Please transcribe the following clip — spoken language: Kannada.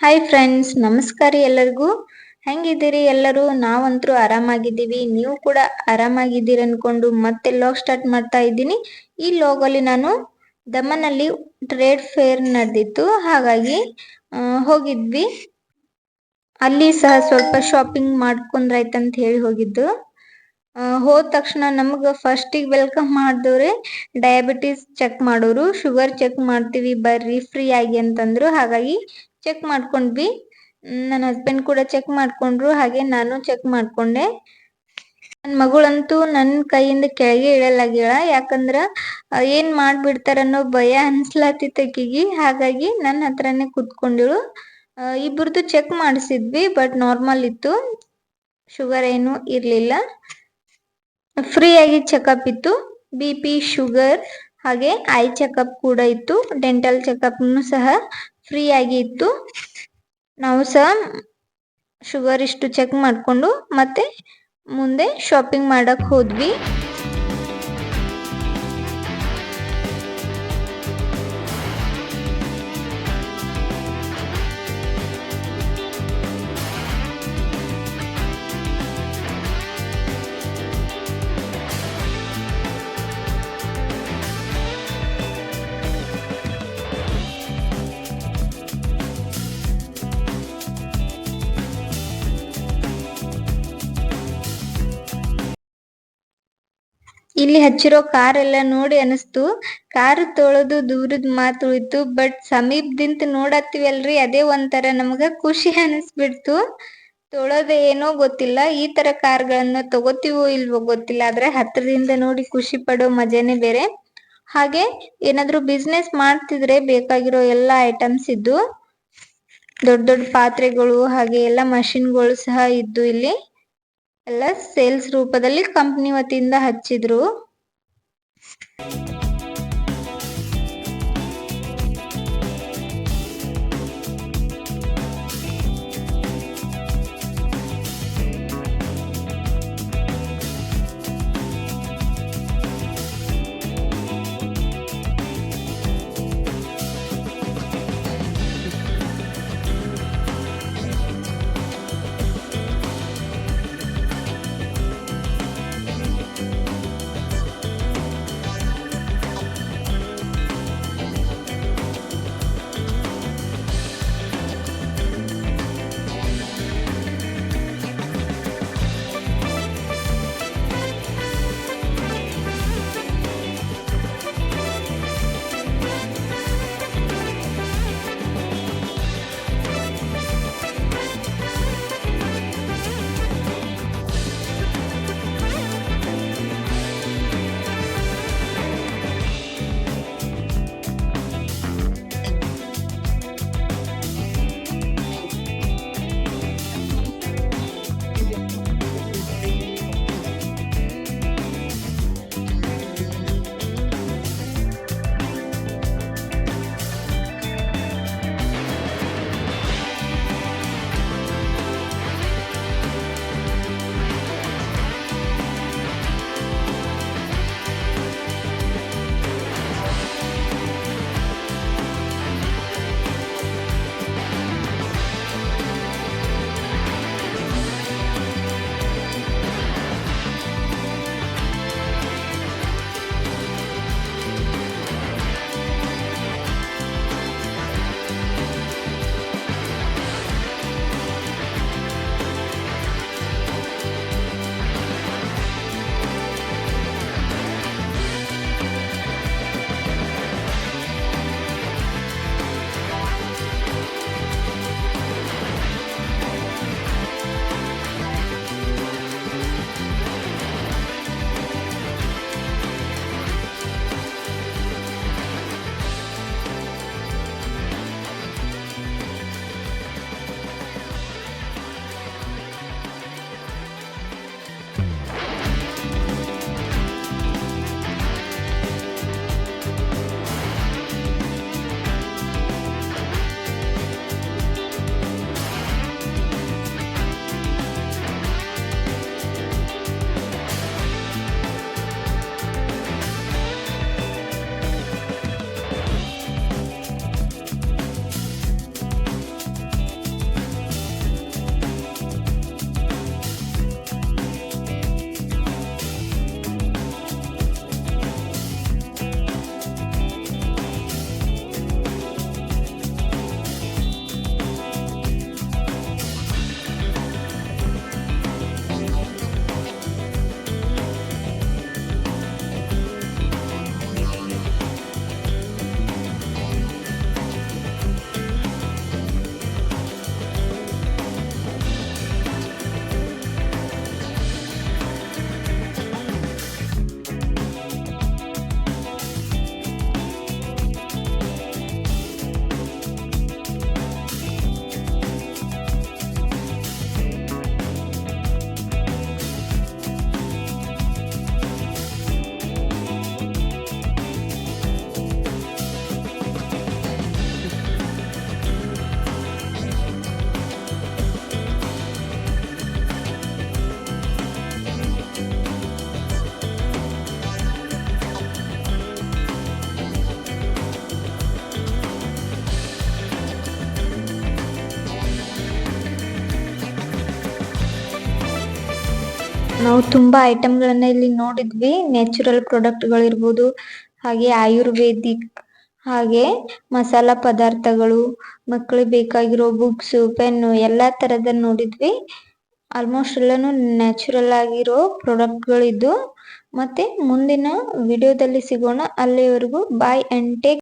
ಹಾಯ್ ಫ್ರೆಂಡ್ಸ್ ನಮಸ್ಕಾರ ಎಲ್ಲರಿಗೂ. ಹೆಂಗಿದ್ದೀರಿ ಎಲ್ಲರೂ? ನಾವಂತರೂ ಆರಾಮಾಗಿದ್ದೀವಿ. ನೀವು ಕೂಡ ಆರಾಮಾಗಿದ್ದೀರಿ ಅನ್ಕೊಂಡು ಮತ್ತೆ ಲಾಗ್ ಸ್ಟಾರ್ಟ್ ಮಾಡ್ತಾ ಇದ್ದೀನಿ. ಈ ಲಾಗಲ್ಲಿ ನಾನು ದಮನಲ್ಲಿ ಟ್ರೇಡ್ ಫೇರ್ ನಡೆದಿತ್ತು. ಹಾಗಾಗಿ ಹೋಗಿದ್ವಿ. ಅಲ್ಲಿ ಸಹ ಸ್ವಲ್ಪ ಶಾಪಿಂಗ್ ಮಾಡ್ಕೊಂಡ್ರಾಯ್ತಂತ ಹೇಳಿ ಹೋಗಿದ್ದು. ಹೋದ ತಕ್ಷಣ ನಮಗೆ ಫಸ್ಟಿಗೆ ವೆಲ್ಕಮ್ ಮಾಡಿದವ್ರೆ ಡಯಾಬಿಟಿಸ್ ಚೆಕ್ ಮಾಡೋರು. ಶುಗರ್ ಚೆಕ್ ಮಾಡ್ತೀವಿ. ಬರ್ರಿ ಫ್ರೀ ಆಗಿ ಅಂತಂದ್ರು. ಹಾಗಾಗಿ ಚೆಕ್ ಮಾಡ್ಕೊಂಡ್ವಿ. ನನ್ನ ಹಸ್ಬೆಂಡ್ ಕೂಡ ಚೆಕ್ ಮಾಡ್ಕೊಂಡ್ರು, ಹಾಗೆ ನಾನು ಚೆಕ್ ಮಾಡ್ಕೊಂಡೆ. ನನ್ನ ಮಗಳಂತೂ ನನ್ನ ಕೈಯಿಂದ ಕೆಳಗೆ ಇಳಲಾಗ್ಯಾಳ ಯಾಕಂದ್ರ ಏನ್ ಮಾಡ್ಬಿಡ್ತಾರನ್ನೋ ಭಯ ಅನ್ಸ್ಲಾತಿತ್ತು ಆಕಿಗಿ. ಹಾಗಾಗಿ ನನ್ನ ಹತ್ರನೇ ಕುತ್ಕೊಂಡಿಳು. ಇಬ್ಬರದು ಚೆಕ್ ಮಾಡಿಸಿದ್ವಿ ಬಟ್ ನಾರ್ಮಲ್ ಇತ್ತು. ಶುಗರ್ ಏನು ಇರಲಿಲ್ಲ. ಫ್ರೀ ಆಗಿ ಚೆಕಪ್ ಇತ್ತು. ಬಿ ಪಿ ಶುಗರ್ ಹಾಗೆ ಐ ಚೆಕಪ್ ಕೂಡ ಇತ್ತು. ಡೆಂಟಲ್ ಚೆಕಪ್ನು ಸಹ. ಫ್ರೀ ಆಗಿ ಇತ್ತು ನಾವು ಸಹ ಶುಗರ್ ಇಷ್ಟು ಚೆಕ್ ಮಾಡಿಕೊಂಡು ಮತ್ತೆ ಮುಂದೆ ಶಾಪಿಂಗ್ ಮಾಡಕ್ಕೆ ಹೋದ್ವಿ. ಇಲ್ಲಿ ಹಚ್ಚಿರೋ ಕಾರ್ ಎಲ್ಲ ನೋಡಿ ಅನಿಸ್ತು. ಕಾರ್ ತೊಳೆದು ದೂರದ ಮಾತು ಉಳಿತು ಬಟ್ ಸಮೀಪದಿಂದ ನೋಡತ್ತೀವಲ್ರಿ, ಅದೇ ಒಂಥರ ನಮಗ ಖುಷಿ ಅನಿಸ್ಬಿಡ್ತು. ತೊಳೋದ ಏನೋ ಗೊತ್ತಿಲ್ಲ, ಈ ತರ ಕಾರ್ಗಳನ್ನ ತಗೋತೀವೋ ಇಲ್ವೋ ಗೊತ್ತಿಲ್ಲ, ಆದ್ರೆ ಹತ್ರದಿಂದ ನೋಡಿ ಖುಷಿ ಪಡೋ ಮಜಾನೆ ಬೇರೆ. ಹಾಗೆ ಏನಾದ್ರು ಬಿಸ್ನೆಸ್ ಮಾಡ್ತಿದ್ರೆ ಬೇಕಾಗಿರೋ ಎಲ್ಲಾ ಐಟಮ್ಸ್ ಇದ್ದು, ದೊಡ್ಡ ದೊಡ್ಡ ಪಾತ್ರೆಗಳು, ಹಾಗೆ ಎಲ್ಲ ಮಷಿನ್ಗಳು ಸಹ ಇದ್ದು ಇಲ್ಲಿ. ಎಲ್ಲ ಸೇಲ್ಸ್ ರೂಪದಲ್ಲಿ ಕಂಪ್ನಿ ವತಿಯಿಂದ ಹಚ್ಚಿದ್ರು. ನಾವು ತುಂಬಾ ಐಟಂಗಳನ್ನ ಇಲ್ಲಿ ನೋಡಿದ್ವಿ. ನ್ಯಾಚುರಲ್ ಪ್ರಾಡಕ್ಟ್ ಗಳಿರ್ಬಹುದು ಹಾಗೆ ಆಯುರ್ವೇದಿಕ್, ಹಾಗೆ ಮಸಾಲಾ ಪದಾರ್ಥಗಳು ಮಕ್ಕಳಿಗೆ ಬೇಕಾಗಿರೋ ಬುಕ್ಸ್ ಪೆನ್ನು ಎಲ್ಲಾ ತರದ ನೋಡಿದ್ವಿ. ಆಲ್ಮೋಸ್ಟ್ ಎಲ್ಲಾನು ನ್ಯಾಚುರಲ್ ಆಗಿರೋ ಪ್ರಾಡಕ್ಟ್ ಗಳಿದ್ದು ಮತ್ತೆ ಮುಂದಿನ ವಿಡಿಯೋದಲ್ಲಿ ಸಿಗೋಣ. ಅಲ್ಲಿವರೆಗೂ ಬಾಯ್ ಅಂಡ್ ಟೇಕ್ --